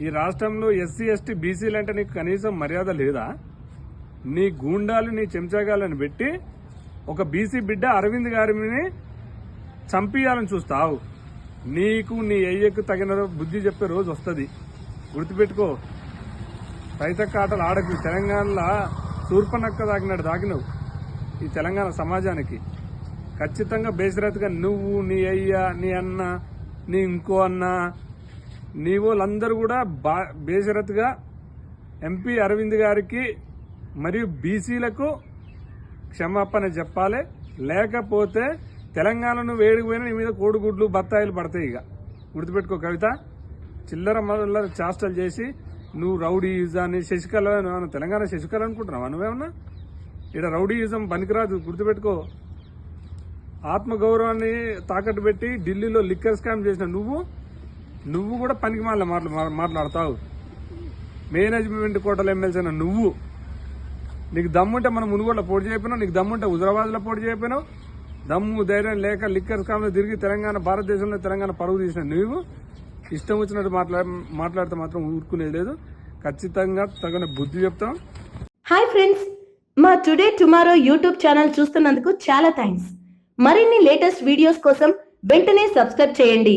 ఈ రాష్ట్రంలో SC ST బీసీలు అంటే నీకు కనీసం మర్యాద లేదా? నీ గూండాలు నీ చెంచాగాలను పెట్టి ఒక బీసీ బిడ్డ అరవింద్ గారిని చంపియాలని చూస్తావు. నీకు నీ అయ్యకు తగిన బుద్ధి చెప్పే రోజు వస్తుంది. గుర్తుపెట్టుకో. రైతక్క ఆటలు ఆడకు. తెలంగాణలో తూర్పనక్క దాకినాడు దాకినవు. ఈ తెలంగాణ సమాజానికి. ఖచ్చితంగా బేసరత్గా నువ్వు నీ అయ్య నీ అన్న నీ ఇంకో అన్న నీ వాళ్ళందరూ కూడా బా బేషరత్గా ఎంపీ అరవింద్ గారికి మరియు బీసీలకు క్షమాపణ చెప్పాలి. లేకపోతే తెలంగాణను వేడిపోయిన నీ మీద కోడిగుడ్లు బత్తాయిలు పడతాయి ఇక. గుర్తుపెట్టుకో కవిత. చిల్లర మల్లర చేష్టలు చేసి నువ్వు రౌడీ శశికళ తెలంగాణ శశికళ అనుకుంటున్నావు నువ్వేమన్నా? ఇక్కడ రౌడీయిజం పనికిరాదు. గుర్తుపెట్టుకో. ఆత్మగౌరవాన్ని తాకట్టు పెట్టి ఢిల్లీలో లిక్కర్ స్కామ్ చేసిన నువ్వు నువ్వు కూడా పనికి మాల మాట్లాడతావు. మేనేజ్మెంట్ కోటలు ఎమ్మెల్సీ నువ్వు. నీకు దమ్ముంటే మనం మునుగోడులో పోటీ చేయకపోయినావు నీకు దమ్ముంటే హుజరాబాద్లో పోటీ చేయకపోయినావు దమ్ము ధైర్యం లేక లిక్కర్ కాలంలో తిరిగి తెలంగాణ భారతదేశంలో తెలంగాణ పరుగు తీసిన నువ్వు ఇష్టం వచ్చినట్టు మాట్లా మాట్లాడితే మాత్రం ఊరుకునేది లేదు. ఖచ్చితంగా తగిన బుద్ధి చెప్తాం. హాయ్ ఫ్రెండ్స్ మా టుడే టుమారో యూట్యూబ్ ఛానల్ చూస్తున్నందుకు చాలా థ్యాంక్స్ మరిన్ని లేటెస్ట్ వీడియోస్ కోసం వెంటనే సబ్స్క్రైబ్ చేయండి.